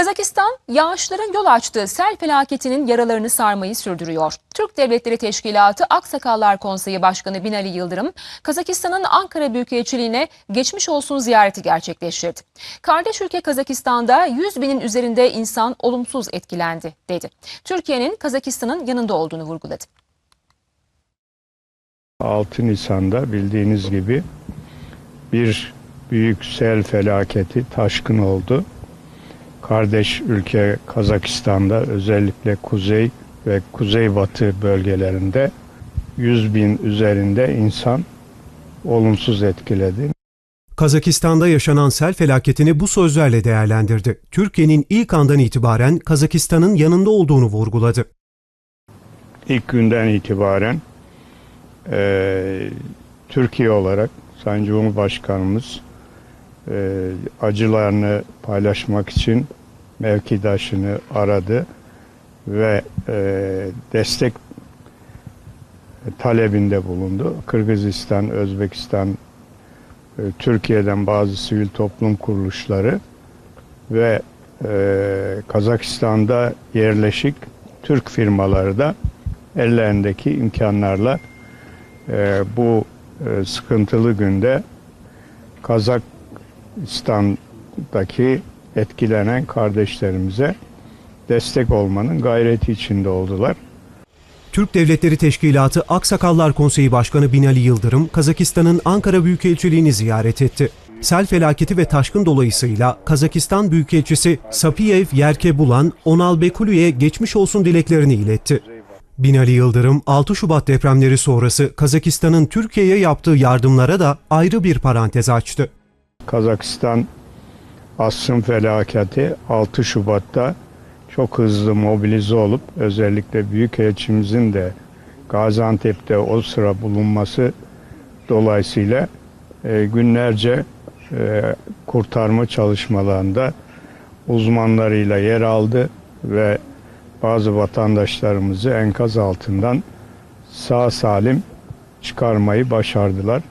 Kazakistan, yağışların yol açtığı sel felaketinin yaralarını sarmayı sürdürüyor. Türk Devletleri Teşkilatı Aksakallar Konseyi Başkanı Binali Yıldırım, Kazakistan'ın Ankara Büyükelçiliğine geçmiş olsun ziyareti gerçekleştirdi. Kardeş ülke Kazakistan'da 100 binin üzerinde insan olumsuz etkilendi, dedi. Türkiye'nin Kazakistan'ın yanında olduğunu vurguladı. 6 Nisan'da bildiğiniz gibi bir büyük sel felaketi taşkın oldu. Kardeş ülke Kazakistan'da özellikle kuzey ve kuzeybatı bölgelerinde 100 bin üzerinde insan olumsuz etkiledi. Kazakistan'da yaşanan sel felaketini bu sözlerle değerlendirdi. Türkiye'nin ilk andan itibaren Kazakistan'ın yanında olduğunu vurguladı. İlk günden itibaren eee, Türkiye olarak Sayın Cumhurbaşkanımız eee, acılarını paylaşmak için mevkidaşını aradı ve eee, destek talebinde bulundu. Kırgızistan, Özbekistan, eee, Türkiye'den bazı sivil toplum kuruluşları ve Kazakistan'da yerleşik Türk firmaları da ellerindeki imkanlarla bu sıkıntılı günde Kazakistan'daki etkilenen kardeşlerimize destek olmanın gayreti içinde oldular. Türk Devletleri Teşkilatı Aksakallar Konseyi Başkanı Binali Yıldırım, Kazakistan'ın Ankara Büyükelçiliğini ziyaret etti. Sel felaketi ve taşkın dolayısıyla Kazakistan Büyükelçisi Sapiyev Yerkebulan, Onalbekulu'ya geçmiş olsun dileklerini iletti. Binali Yıldırım, 6 Şubat depremleri sonrası Kazakistan'ın Türkiye'ye yaptığı yardımlara da ayrı bir parantez açtı. Kazakistan asrın felaketi 6 Şubat'ta çok hızlı mobilize olup özellikle Büyükelçimizin de Gaziantep'te o sıra bulunması dolayısıyla e, günlerce e, kurtarma çalışmalarında uzmanlarıyla yer aldı ve bazı vatandaşlarımızı enkaz altından sağ salim çıkarmayı başardılar.